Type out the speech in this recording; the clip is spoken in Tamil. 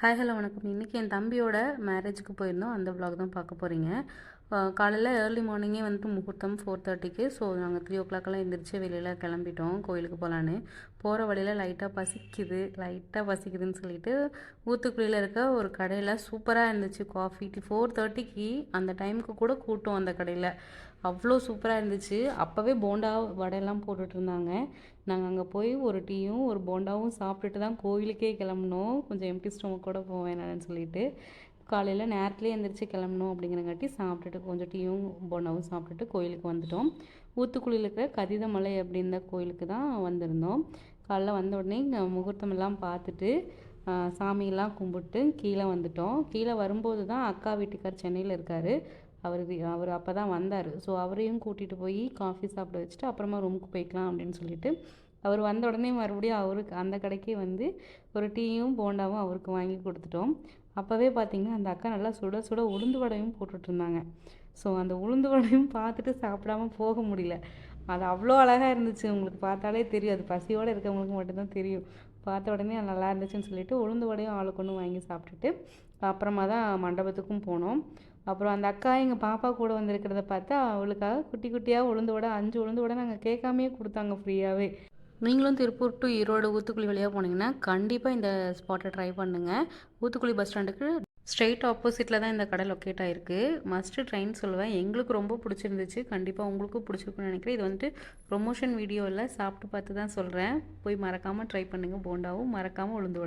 ஹாய் ஹலோ வணக்கம். இன்றைக்கி என் தம்பியோட மேரேஜுக்கு போயிருந்தோம். அந்த vlog தான் பார்க்க போகிறீங்க காலையில் ஏர்லி மார்னிங்கே வந்துட்டு முகூர்த்தம் ஃபோர் தேர்ட்டிக்கு ஸோ நாங்கள் த்ரீ ஓ கிளாக்கெல்லாம் எந்திரிச்சு வெளியில் கிளம்பிட்டோம். கோயிலுக்கு போகலான்னு போகிற வழியில் லைட்டாக பசிக்குது. லைட்டாக பசிக்குதுன்னு சொல்லிட்டு ஊத்துக்குழியில் இருக்க ஒரு கடையில் சூப்பராக இருந்துச்சு காஃபி டீ ஃபோர் தேர்ட்டிக்கு அந்த டைமுக்கு கூட கூட்டம் அந்த கடையில். அவ்வளோ சூப்பராக இருந்துச்சு. அப்போவே போண்டா வடையெல்லாம் போட்டுட்டு இருந்தாங்க. நாங்கள் அங்கே போய் ஒரு டீயும் ஒரு போண்டாவும் சாப்பிட்டுட்டு தான் கோயிலுக்கே கிளம்புனோம். கொஞ்சம் எம்டி ஸ்டோமக் கூட போவேன் நான் சொல்லிட்டு. காலையில் நேரத்துலேயே எந்திரிச்சு கிளம்பணும் அப்படிங்கிறங்காட்டி சாப்பிட்டுட்டு கொஞ்சம் டீயும் போண்டாவும் சாப்பிட்டுட்டு கோயிலுக்கு வந்துட்டோம். ஊத்துக்குழியில் இருக்கிற கதிதமலை அப்படின்ற கோயிலுக்கு தான் வந்திருந்தோம். காலைல வந்த உடனே இங்கே முகூர்த்தமெல்லாம் பார்த்துட்டு சாமியெல்லாம் கும்பிட்டு கீழே வந்துட்டோம். கீழே வரும்போது தான் அக்கா வீட்டுக்கார் சென்னையில் இருக்கார். அவர் அவர் அப்போ தான் வந்தார். ஸோ அவரையும் கூட்டிகிட்டு போய் காஃபி சாப்பிட வச்சுட்டு அப்புறமா ரூமுக்கு போய்க்கலாம் அப்படின்னு சொல்லிட்டு அவர் வந்த உடனே மறுபடியும் அவருக்கு அந்த கடைக்கே வந்து ஒரு டீயும் போண்டாவும் அவருக்கு வாங்கி கொடுத்துட்டோம். அப்போவே பார்த்தீங்கன்னா அந்த அக்கா நல்லா சுட சுட உளுந்து வடையும் போட்டுட்ருந்தாங்க ஸோ அந்த உளுந்து வடையும் பார்த்துட்டு சாப்பிடாம போக முடியல. அது அவ்வளோ அழகாக இருந்துச்சு. உங்களுக்கு பார்த்தாலே தெரியும். அது பசியோடு இருக்கவங்களுக்கு மட்டும்தான் தெரியும். பார்த்த உடனே அது நல்லா இருந்துச்சுன்னு சொல்லிட்டு உளுந்து வடையும் ஆளுக்கு ஒன்று வாங்கி சாப்பிட்டுட்டு அப்புறமா தான் மண்டபத்துக்கும் போனோம். அப்புறம் அந்த அக்கா எங்கள் பாப்பா கூட வந்திருக்கிறத பார்த்தா அவளுக்காக குட்டி குட்டியாக உளுந்து வடை அஞ்சு உளுந்து வடை நாங்கள் கேட்காமே கொடுத்தாங்க ஃப்ரீயாகவே நீங்களும் திருப்பூர் டு ஈரோடு ஊத்துக்குழி வழியாக போனீங்கன்னா கண்டிப்பாக இந்த ஸ்பாட்டை ட்ரை பண்ணுங்கள் ஊத்துக்குழி பஸ் ஸ்டாண்டுக்கு ஸ்ட்ரெயிட் ஆப்போசிட்டில் தான் இந்த கடை லொக்கேட் ஆகிருக்கு மஸ்ட்டு ட்ரெயின் சொல்லுவேன். எங்களுக்கு ரொம்ப பிடிச்சிருந்துச்சு. கண்டிப்பாக உங்களுக்கும் பிடிச்சிருக்குன்னு நினைக்கிறேன். இது வந்துட்டு ப்ரொமோஷன் வீடியோவில் சாப்பிட்டு பார்த்து தான் சொல்கிறேன் போய் மறக்காமல் ட்ரை பண்ணுங்கள் போண்டாவும் மறக்காமல் உளுந்து